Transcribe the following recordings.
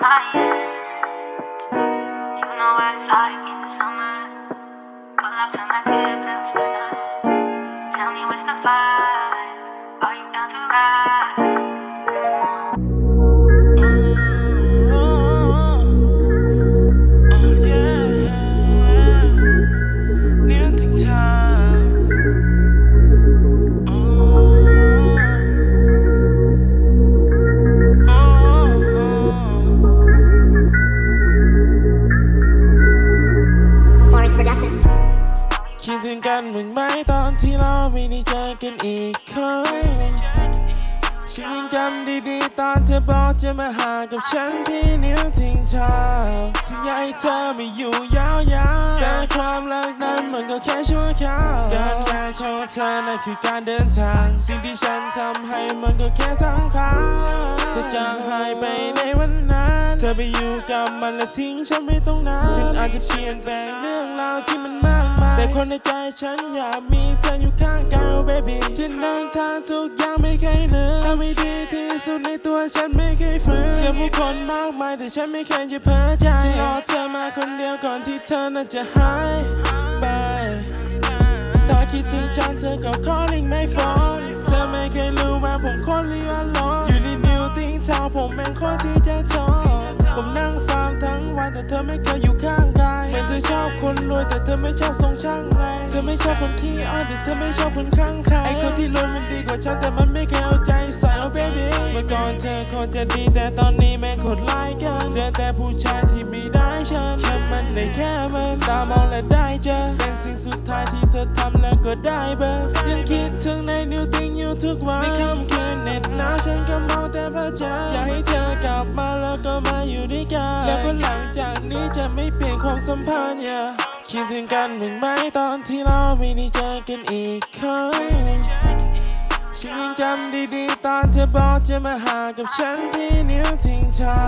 my end. You know what it's like คิดถึงกันไหมตอนที่เราไม่ได้เจอกันอีกครั้งฉันยังจำดีๆตอนเธอบอกจะมาหากับฉันที่นิ้วทิ้งเท้าฉันอยากให้เธอไม่อยู่ยาวๆแต่ความรักนั้นมันก็แค่ชั่วคราวการแค่ของเธอนั่นคือการเดินทาง สิ่งที่ฉันทำให้มันก็แค่ทั้งพาเธอจะหายไปในวันนั้น เธอไปอยู่กับมันและทิ้งฉันไม่ตรงนั้นฉันอาจจะเปลี่ยนแปลงเรื่องราวที่ คนในใจฉันอยากมีเธออยู่ข้างกาย oh baby ฉันเดินทางทุกอย่างไม่เคยเหนื่อยทำให้ดีที่สุดในตัวฉันไม่เคยฝืนเจอผู้คนมากมายแต่ฉันไม่เคยจะเพ้อใจฉันรอเธอมาคนเดียวก่อนที่เธอนั้นจะหายไปถ้าคิดถึงฉันเธอก็ calling my phone เธอไม่เคยรู้ว่าผมคนเรียนร้อนอยู่ในนิวติ้งทาวผมเป็นคนที่ใจทอนผมนั่ง ทั้งวันแต่เธอไม่เคยอยู่ข้างกายเหมือนเธอชอบคนรวยแต่เธอไม่ชอบทรงช่างไง เธอไม่ชอบคนขี้อ้อนแต่เธอไม่ชอบคนข้างใครไอ้คนที่รวยมันดีกว่าฉันแต่มันไม่เคยเอาใจใส่ oh baby เมื่อก่อนเธอคนจะดีแต่ตอนนี้แม่งคตรร้ายเกันเจอแต่ผู้ชายที่ไม่ได้ฉันแค่มันได้แค่มันตามองและได้เจอเป็นสิ่งสุดท้ายที่เธอทำแล้วก็ได้เบอร์ยังคิดถึงในนิวติ้งอยู่ทุกวันในค่ำคืน เหน็ดหนาวฉันก็มองแต่พระจันทร์อยากให้เธอกลับมาแล้วก็มาอยู่ด้วยกันแล้วก็หลังจากนี้จะไม่เปลี่ยนความสัมพันธ์อย่าคิดถึงกันมึงไหมตอนที่เราไม่ได้เจอกันอีกครั้ง ฉันยังจำดีๆตอนเธอบอกจะมาหากับฉันที่นิ้วทิ้งเท้า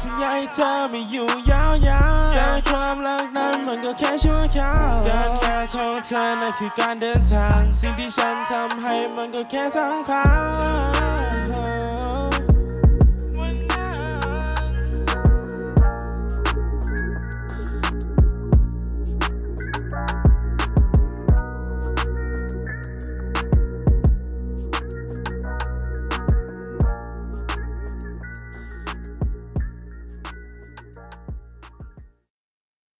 ฉันอยากให้เธอไม่อยู่ยาวๆแต่ความรักนั้นมันก็แค่ชั่วคราวการแค่ของเธอนั่นคือการเดินทาง สิ่งที่ฉันทำให้มันก็แค่ทั้งพาน